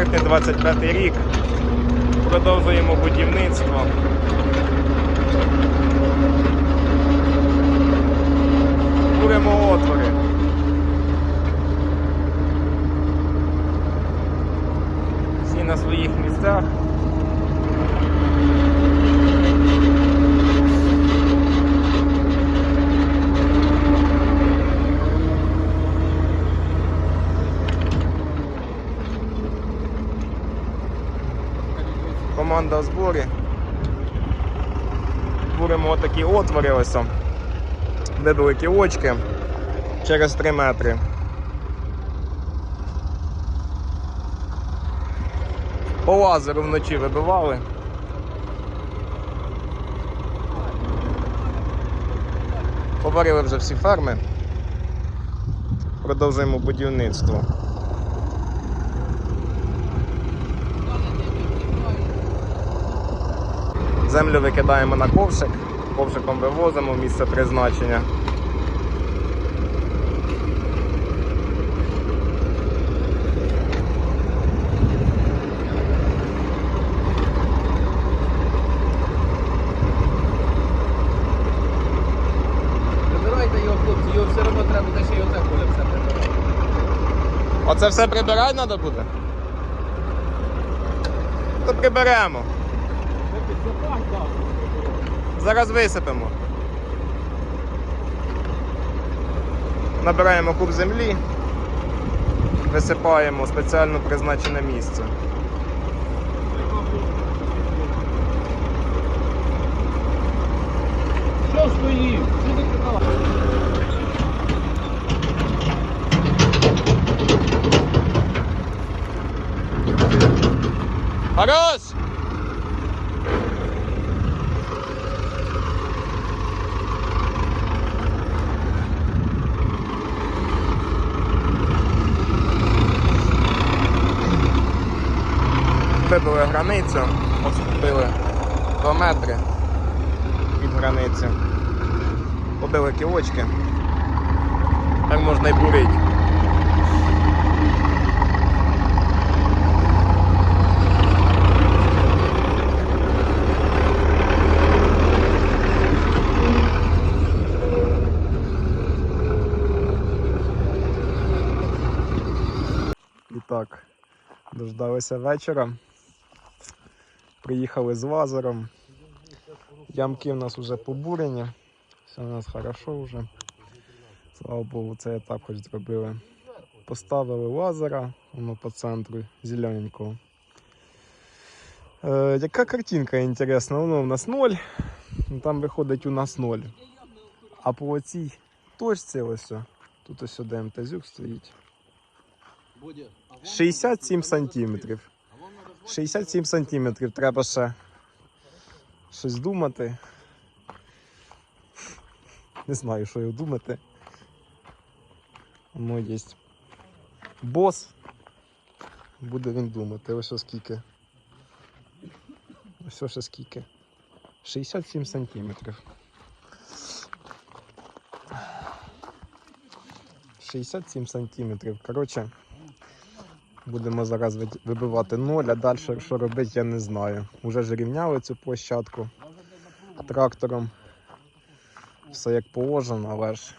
серпня 25 рік. Продовжуємо будівництво. Буримо отвори. Всі на своїх місцях. Команда в зборі. Буримо такі отвори ось. о. Вибили кілочки через 3 метри. По лазеру вночі вибивали. Поварили вже всі ферми. Продовжуємо будівництво. Землю викидаємо на ковшик, ковшиком вивозимо в місце призначення. Оце все прибирати треба буде? То приберемо. Зараз висипемо. Набираємо куб землі, висипаємо у спеціально призначене місце. Що стоїть? Що ти прикала? Хорош! Вибили границю, отступили 2 метри від границі. Побили кілочки. Так можна і бурити. Так, дождалися вечора. Приїхали з лазером. Ямки в нас вже побурені. Все у нас хорошо вже. Слава Богу, цей етап хоч зробили. Поставили лазера, воно по центру зелененького. Е, яка картинка інтересна? Воно у нас 0, ну, там виходить у нас 0. А по цій точці ось, тут ось ДМТЗюк стоїть. 67 сантиметрів. 67 сантиметрів. Треба ще щось думати. Не знаю, що його думати. Воно є. Бос. Буде він думати. Ось скільки. Ось ось скільки. 67 сантиметрів. 67 сантиметрів. Коротше, Будемо зараз вибивати ноль, а далі що робити, я не знаю. Уже ж рівняли цю площадку трактором. Все як положено, але ж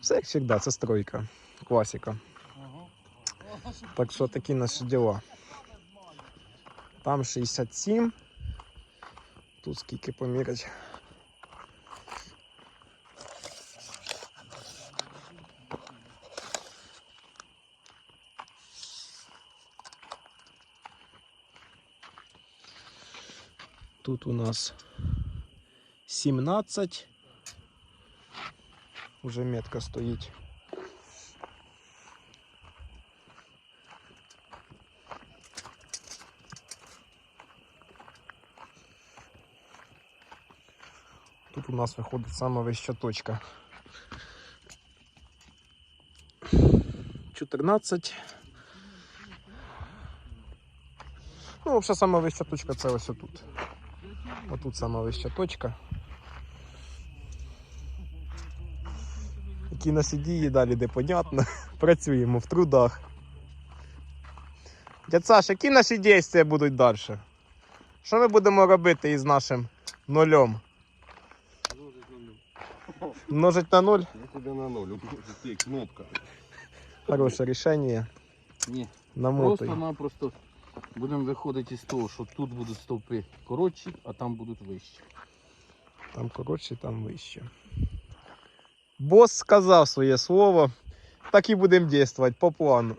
все як завжди, це стройка, класика. Так що такі наші діла. Там 67. Тут скільки помірять. Тут у нас 17. Уже метка стоїть. Тут у нас виходить сама вища точка. 14. Ну, взагалі сама вища точка це ось отут. Отут сама вища точка. Які на сидії далі де понятно. Працюємо в трудах. Дядь Саш, які наші дії будуть далі? Що ми будемо робити із нашим нульом? Множить на нуль? Я тебе на ноль. Ти кнопка. Хороше рішення. Ні. Намотуй. Просто-напросто будемо виходити із того, що тут будуть стовпи коротші, а там будуть вищі. Там коротше, там вище. Бос сказав своє слово. Так і будемо діяти по плану.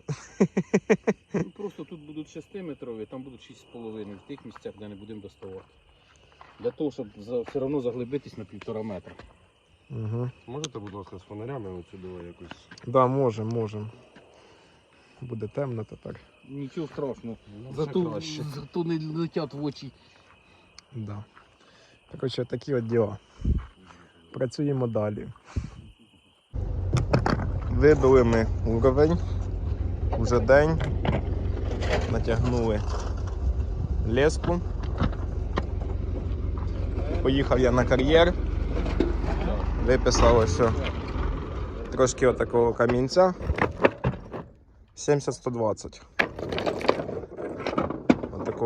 Ну, просто тут будуть 6 метрові, там будуть 6,5 в тих місцях, де не будемо доставати. Для того, щоб за, все одно заглибитись на півтора метра. Угу. Можете, будь ласка, з фонарями от сюди якось. Да, можемо, можемо. Буде темно тепер. Нічого страшного. Ну, Зато, краще. зато не летять в очі. Да. Коротше, такі от діла. Працюємо далі. Вибили ми уровень. Уже день. Натягнули леску. Поїхав я на кар'єр. Виписав ось трошки отакого камінця. 70-120.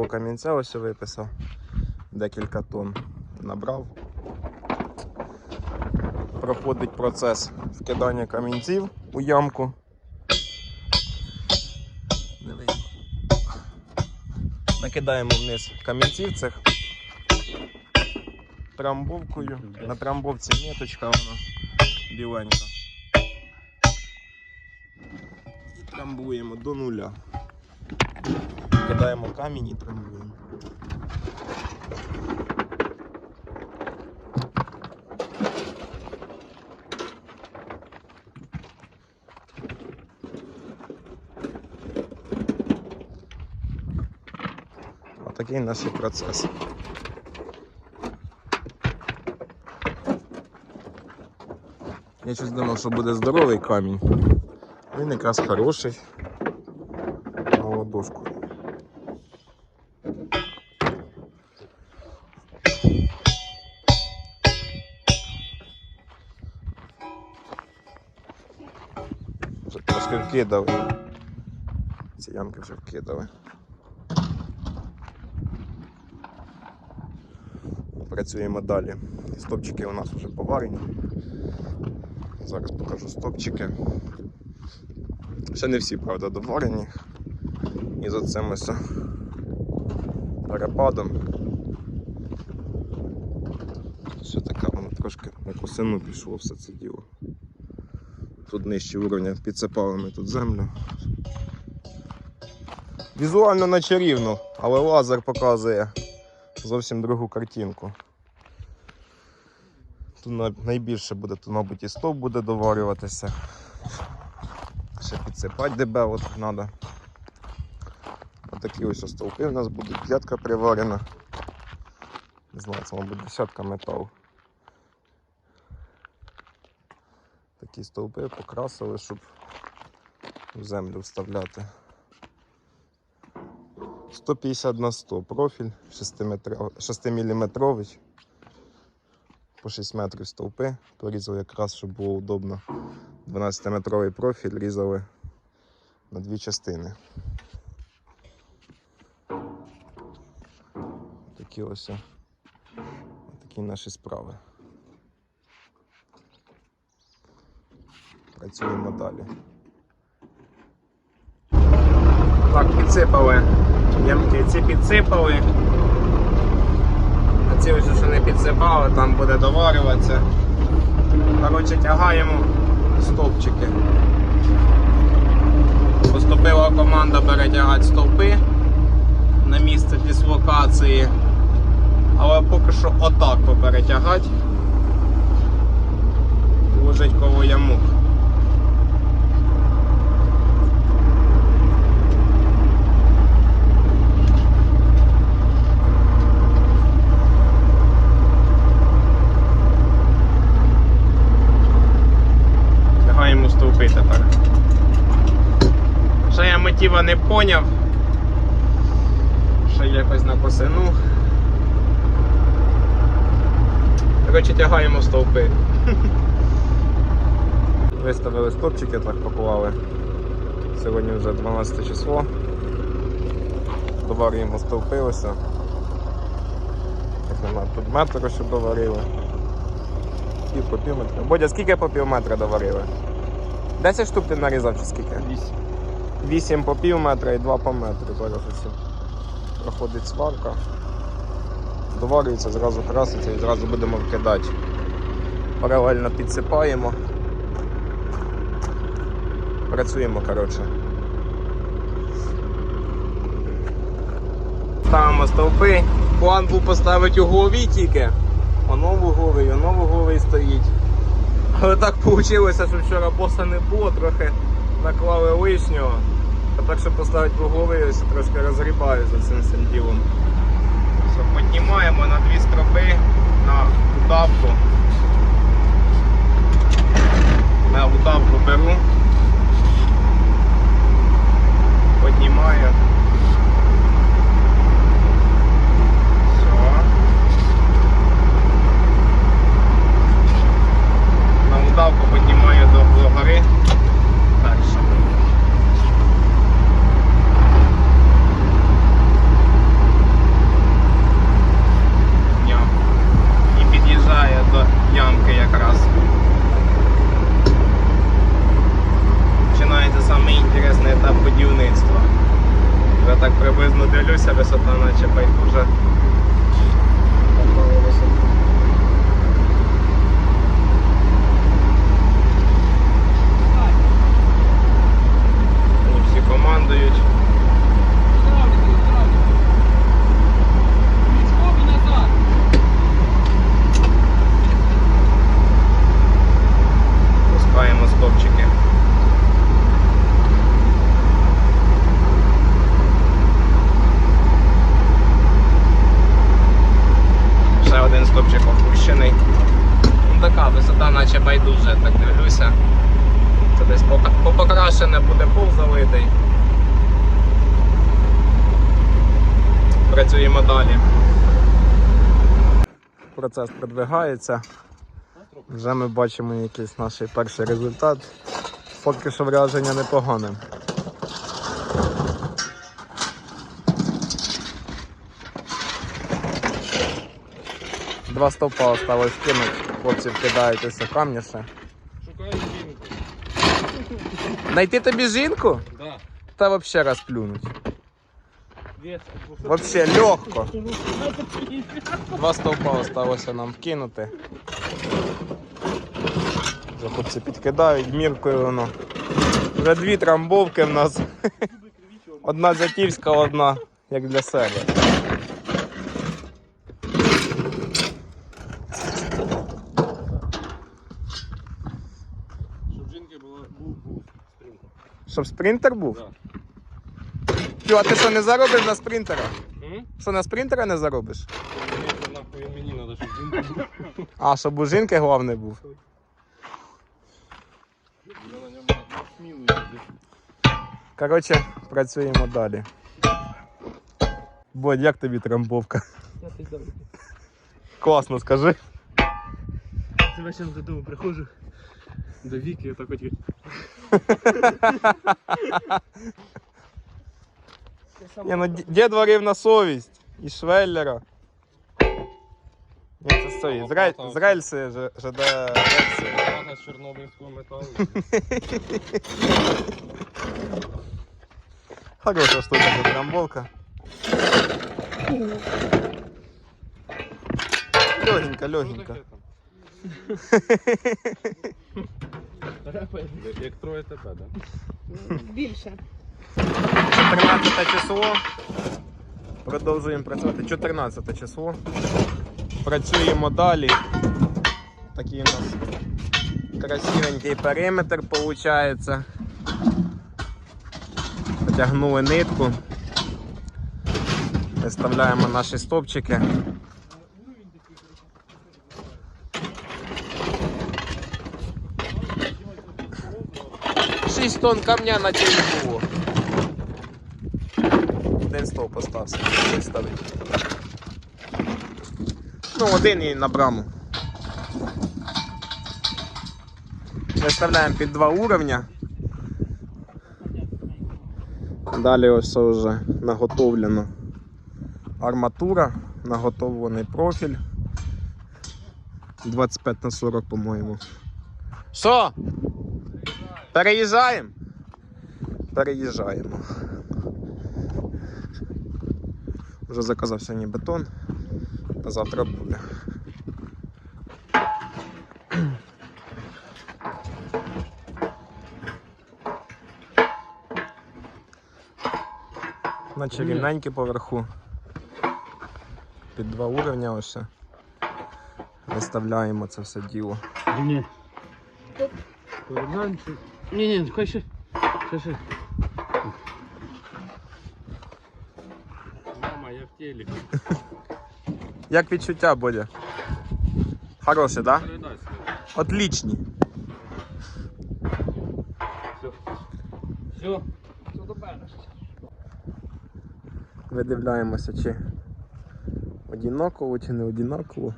Такого камінця ось виписав. Декілька тонн набрав. Проходить процес вкидання камінців у ямку. Накидаємо вниз камінців цих трамбовкою. На трамбовці меточка вона біленька. І трамбуємо до нуля. Кидаємо камінь і трамбуємо. Отакий наш процес. Я щось думав, що буде здоровий камінь. Він якраз хороший. На ладошку. Вже вкидали. Ці ямки вже вкидали. Працюємо далі. Стопчики у нас вже поварені. Зараз покажу стопчики. Ще не всі, правда, доварені. І за цим ось перепадом. Все таке воно трошки на косину пішло все це діло. Тут нижче уровня підсипали ми тут землю. Візуально наче рівно, але лазер показує зовсім другу картинку. Тут найбільше буде, то, мабуть, і стовп буде доварюватися. Ще підсипати дебе от треба. Отакі ось стовпи у нас будуть, клятка приварена. Не знаю, це, мабуть, десятка метал. Такі стовпи покрасили, щоб в землю вставляти. 150 на 100 профіль 6 мм по 6 метрів стовпи. Порізали якраз, щоб було удобно. 12-метровий профіль різали на дві частини. Такі ось такі наші справи. Працюємо далі. Так, підсипали. Ямки ці підсипали. А ці ось що не підсипали, там буде доварюватися. Коротше, тягаємо стовпчики. Поступила команда перетягати стовпи на місце дислокації. Але поки що отак поперетягати. Ложить коло ямок. Стовпи тепер. Ще я мотива не поняв. Ще якось на косину. Коротше, тягаємо стовпи. Виставили стопчики, так поклали. Сьогодні вже 12 число. доварюємо стовпи ось. Так нема. Тут метр ще доварили. Пів по пів. Бодя, скільки по пів метра доварили? 10 штук ти нарізав чи скільки? Вісім. 8 по пів метра і 2 по метру. Зараз ось проходить сварка. Доварюється, зразу краситься і зразу будемо вкидати. Паралельно підсипаємо. Працюємо, коротше. Ставимо стовпи. План був поставити углові тільки. Воно вугловий, воно вугловий стоїть. Але так вийшло, що вчора боса не було, трохи наклали лишнього. А так, щоб поставити вугловий, ось трошки розгрібаю за цим всім ділом. Все, піднімаємо на дві стропи на удавку. На удавку беру. Піднімаю. Все. Удавку піднімаю до, гори. Ям. І під'їжджає до ямки якраз. Починається самий інтересний етап будівництва. Вже так приблизно дивлюся, висота наче байдуже. Такої висоти. Вони всі командують. Пускаємо стовпчики. Ще один стовпчик опущений. Ну, така висота, наче байдуже, так дивлюся. Це десь пока- попокрашене буде пол залитий. Працюємо далі. Процес продвигається. Вже ми бачимо якийсь наш перший результат. Поки що враження непогане. Два стовпа осталось кинуть. Хлопці вкидають ось камня ще. Шукаю жінку. Найти тобі жінку? Да. Та вообще розплюнуть. Вообще легко. Два стовпа осталося нам вкинути. Вже хлопці підкидають, міркою воно. Вже дві трамбовки в нас. Одна затільська, одна як для себе. Щоб жінки була був був стрімко. Щоб спринтер був? Да. Тю, а ти що не заробиш на спринтера? М? Що на спринтера не заробиш? Нахуй мені щоб. А, щоб у жінки головне був. Я на ньому на. Коротше, працюємо далі. Бодь, як тобі трамбовка? Класно, скажи. Це вечором додому приходжу. До віки, я так хоч. Ні, ну ді- дід варив на совість. І швеллера. Ні, це стоїть. З, рель... з рельси Ж- ЖД рельси. Увага з чорнобильського металу. Хороша штука ця трамбовка. Легенько, легенько. Як троє тебе, да? Більше. 14 число. Продовжуємо працювати. 14 число. Працюємо далі. Такий у нас красивенький периметр виходить. Потягнули нитку. Виставляємо наші стопчики. Шість тонн камня на тілі було. Один стовп остався. Ну, один і на браму. Виставляємо під два уровня. Далі ось вже наготовлено. арматура, наготовлений профіль. 25 на 40, по-моєму. Що? Переїжджаємо? Переїжджаємо. Вже заказав сьогодні бетон. А завтра буде. Наче рівненькі поверху. Під два уровня ось. Виставляємо це все діло. Ні. Ні, ні, ще. Ще телі. Як відчуття буде? Хороше, да? Передай слово. Отлічні. Все. Видивляємося, чи одинаково, чи не одинаково.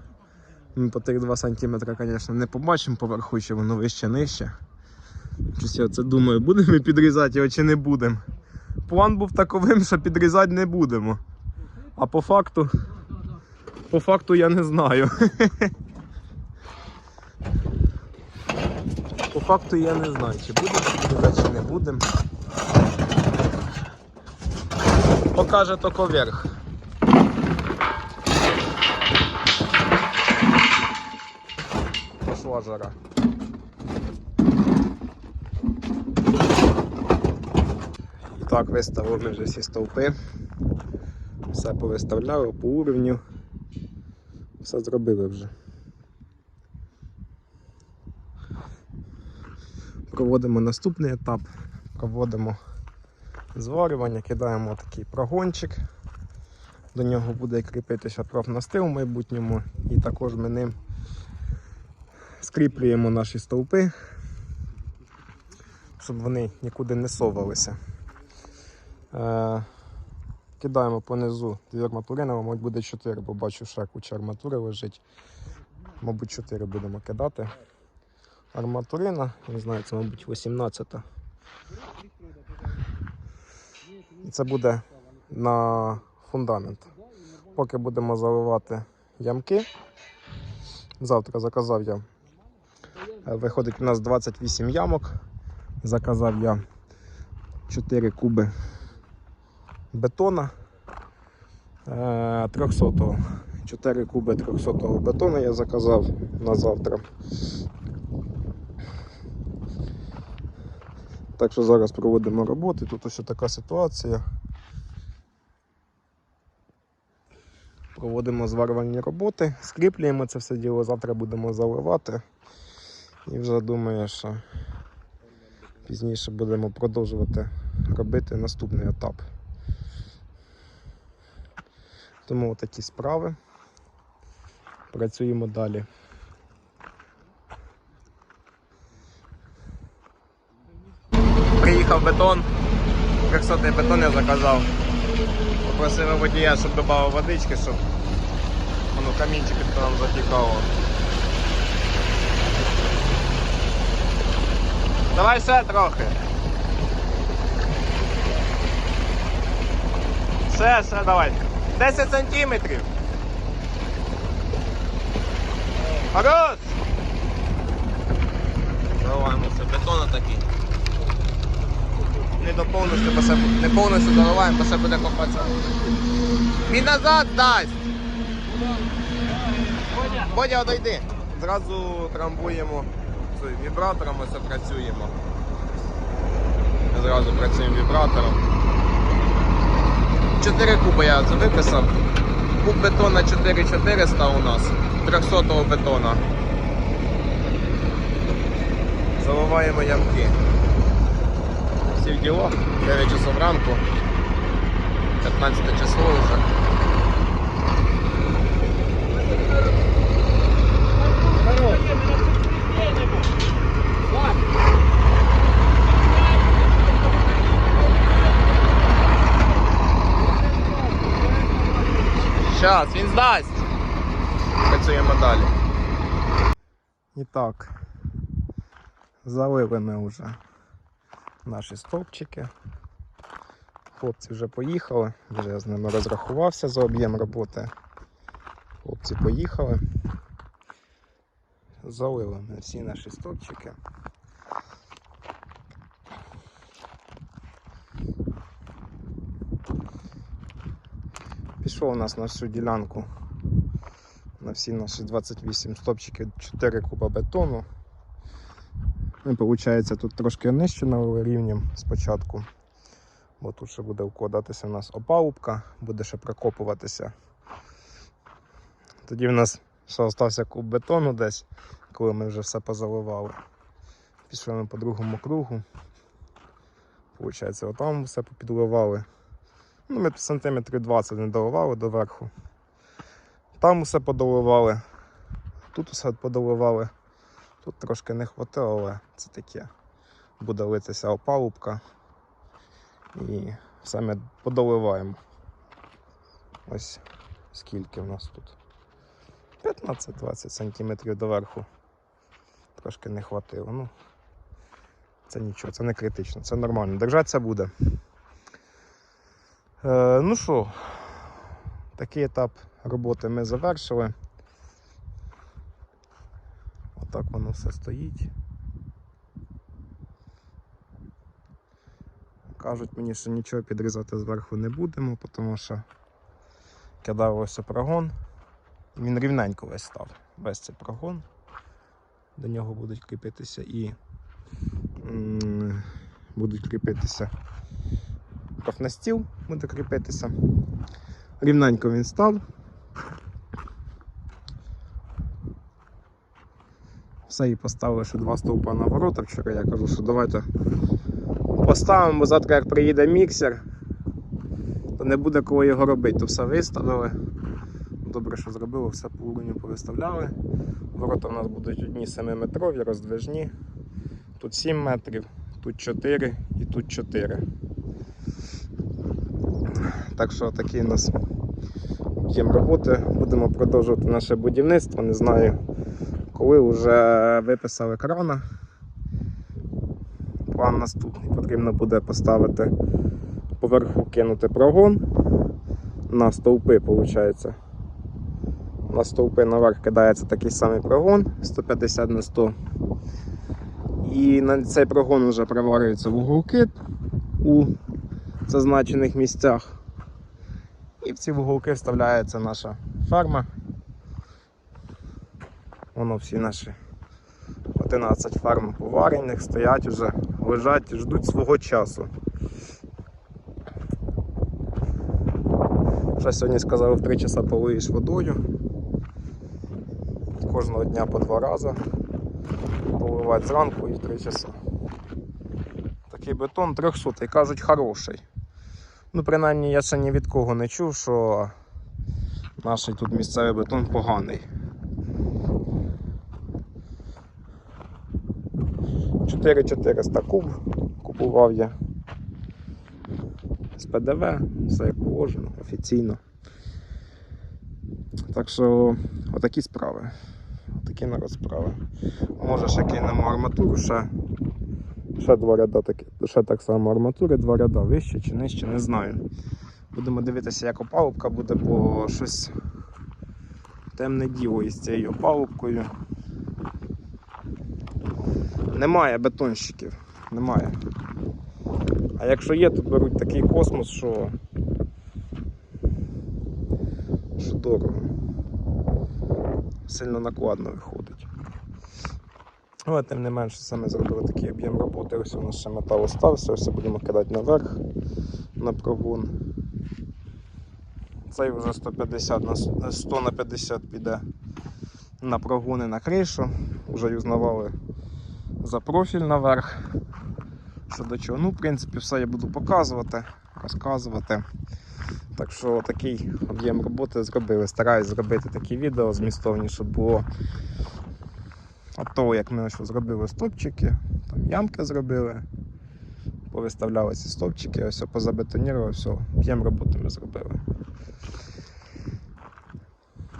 Ми по тих 2 см, звісно, не побачимо поверху, чи воно вище нижче. Щось я це думаю, будемо підрізати його чи не будемо. План був таковим, що підрізати не будемо. А по факту. По факту я не знаю. По факту я не знаю, чи будемо підрізати, чи не будемо. Покаже тільки верх. Пошла жара. Так, виставили вже всі стовпи. Все повиставляли по уровню. Все зробили вже. Проводимо наступний етап. Проводимо зварювання, кидаємо такий прогончик. До нього буде кріпитися профнастил в майбутньому, і також ми ним скріплюємо наші стовпи, щоб вони нікуди не совалися. Кидаємо понизу дві арматурини, мабуть, буде 4, бо бачу, ще куча арматури лежить. Мабуть, 4 будемо кидати. Арматурина, не знаю, це, мабуть, 18. І це буде на фундамент. Поки будемо заливати ямки. Завтра заказав я. е, Виходить у нас 28 ямок. Заказав я 4 куби бетона. 300-го. 4 куби 300 бетону я заказав на завтра. Так що зараз проводимо роботи. Тут ось така ситуація. Проводимо зварювальні роботи, скріплюємо це все діло, завтра будемо заливати. І вже думаю, що пізніше будемо продовжувати робити наступний етап. Тому такі справи. Працюємо далі. Приїхав бетон. 300 бетон я заказав. Попросив водія, щоб додав водички, щоб воно камінчики там затікало. Давай ще трохи. Ще, ще давай. 10 сантиметрів. Хорош! Заливаємо все бетона такий. Не до повністю, бо це не повністю заливаємо, бо це буде копатися. Він назад дасть! Бодя, одійди. Зразу трамбуємо вібратором, ось працюємо. Зразу працюємо вібратором. 4 куби я виписав. Куб бетона 4400 у нас, 300 бетона. Заливаємо ямки. Всі діло, 9 часов ранку, 15 число вже. Щас, він здасть. Працюємо далі. І так, залили ми вже наші стовпчики. Хлопці вже поїхали, вже я з ними розрахувався за об'єм роботи. Хлопці поїхали. Залили ми всі наші стопчики. Пішов у нас на всю ділянку на всі наші 28 стопчиків 4 куба бетону. Ну, виходить, тут трошки нижче налили рівнем спочатку, бо тут ще буде вкладатися у нас опалубка, буде ще прокопуватися. Тоді в нас ще залишився куб бетону десь, коли ми вже все позаливали. Пішли ми по другому кругу. Получається, отам все попідливали. Ну, ми сантиметрів 20 не доливали доверху. Там усе подоливали, тут усе подоливали. Тут трошки не хватило, але це таке. Буде литися опалубка. І все ми подоливаємо. Ось скільки в нас тут. 15-20 сантиметрів доверху. Трошки не хватило. Ну, це нічого, це не критично, це нормально. Держатися буде. Е, ну що, такий етап роботи ми завершили. Отак воно все стоїть. Кажуть мені, що нічого підрізати зверху не будемо, тому що кидав ось прогон. Він рівненько весь став. Весь цей прогон. До нього будуть кріпитися і будуть кріпитися профнастіл буде кріпитися. Рівненько він став. Все і поставили ще два стовпа на ворота. Вчора я кажу, що давайте поставимо, бо завтра як приїде міксер, то не буде коли його робити, то все виставили. Добре, що зробили, все по уровню повиставляли. Ворота у нас будуть одні 7-метрові, роздвижні. Тут 7 метрів, тут 4 і тут 4. Так що такий у нас об'єм роботи. Будемо продовжувати наше будівництво. Не знаю, коли вже виписали крана. План наступний. Потрібно буде поставити поверху кинути прогон на стовпи, виходить. На стовпи наверх кидається такий самий прогон 150 на 100. І на цей прогон вже приварюється вуголки у зазначених місцях. І в ці вуголки вставляється наша ферма. Воно всі наші 11 ферм поварених стоять уже, лежать ждуть свого часу. Вже сьогодні сказали в 3 часа полиєш водою. Кожного дня по два рази. Поливати зранку і в 3 часа. Такий бетон 300 кажуть хороший. Ну, принаймні я ще ні від кого не чув, що наш тут місцевий бетон поганий. 4400 куб купував я з ПДВ, все як положено, офіційно. Так що отакі справи. Отакі народ справи. Може ще кинемо арматуру, ще, ще два ряда такі, ще так само арматури, два ряда, вище чи нижче, не знаю. Будемо дивитися, як опалубка буде, бо щось темне діло із цією опалубкою. Немає бетонщиків, немає. А якщо є, то беруть такий космос, що, що дорого. Сильно накладно виходить. Але тим не менше саме зробили такий об'єм роботи. Ось у нас ще метал остався, ось будемо кидати наверх на прогон. Цей вже 150 на 100 на 50 піде на прогони на кришу. Вже юзнавали за профіль наверх. Що до чого. Ну, в принципі, все я буду показувати, розказувати. Так що такий об'єм роботи зробили. Стараюсь зробити такі відео змістовні, щоб було от того, як ми ось зробили стопчики, там ямки зробили, повиставляли ці стопчики, ось позабетонірував, все, об'єм роботи ми зробили.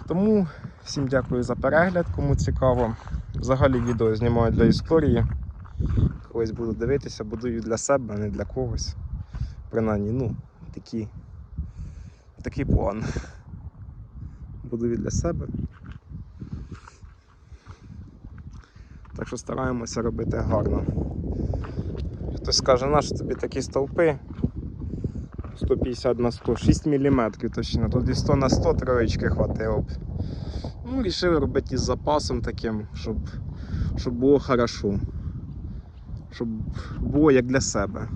Тому всім дякую за перегляд, кому цікаво. Взагалі відео знімаю для історії. Колись буду дивитися, будую для себе, а не для когось. Принаймні, ну, такі, такий план. Буду для себе. Що стараємося робити гарно. Хтось скаже, на тобі такі стовпи? 150 на 100, 6 мм точно. Тоді 100 на 100 троєчки хватило б. Ну, рішили робити із запасом таким, щоб, щоб було хорошо. Щоб було як для себе.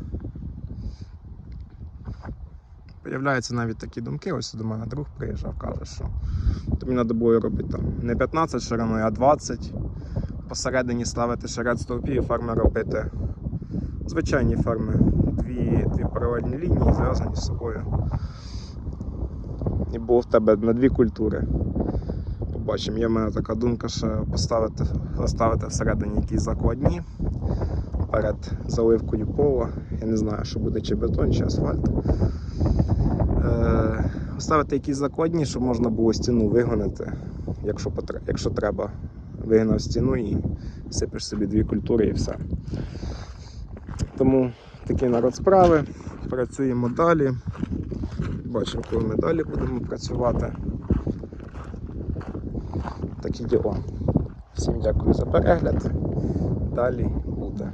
Появляються навіть такі думки. Ось до мене друг приїжджав, каже, що то мені треба було робити там не 15 шириною, а 20. Посередині ставити шеред стовпів і ферми робити. Звичайні ферми. Дві, дві паралельні лінії зв'язані з собою. І було в тебе на дві культури. Побачимо, є в мене така думка, що поставити, поставити всередині якісь закладні перед заливкою пола. Я не знаю, що буде чи бетон, чи асфальт. Е, Поставити якісь закладні, щоб можна було стіну вигонити, якщо, якщо треба. Вигнав стіну і сипеш собі дві культури і все. Тому такий народ справи. Працюємо далі. Бачимо, коли ми далі будемо працювати. Такі діла. Всім дякую за перегляд. Далі буде.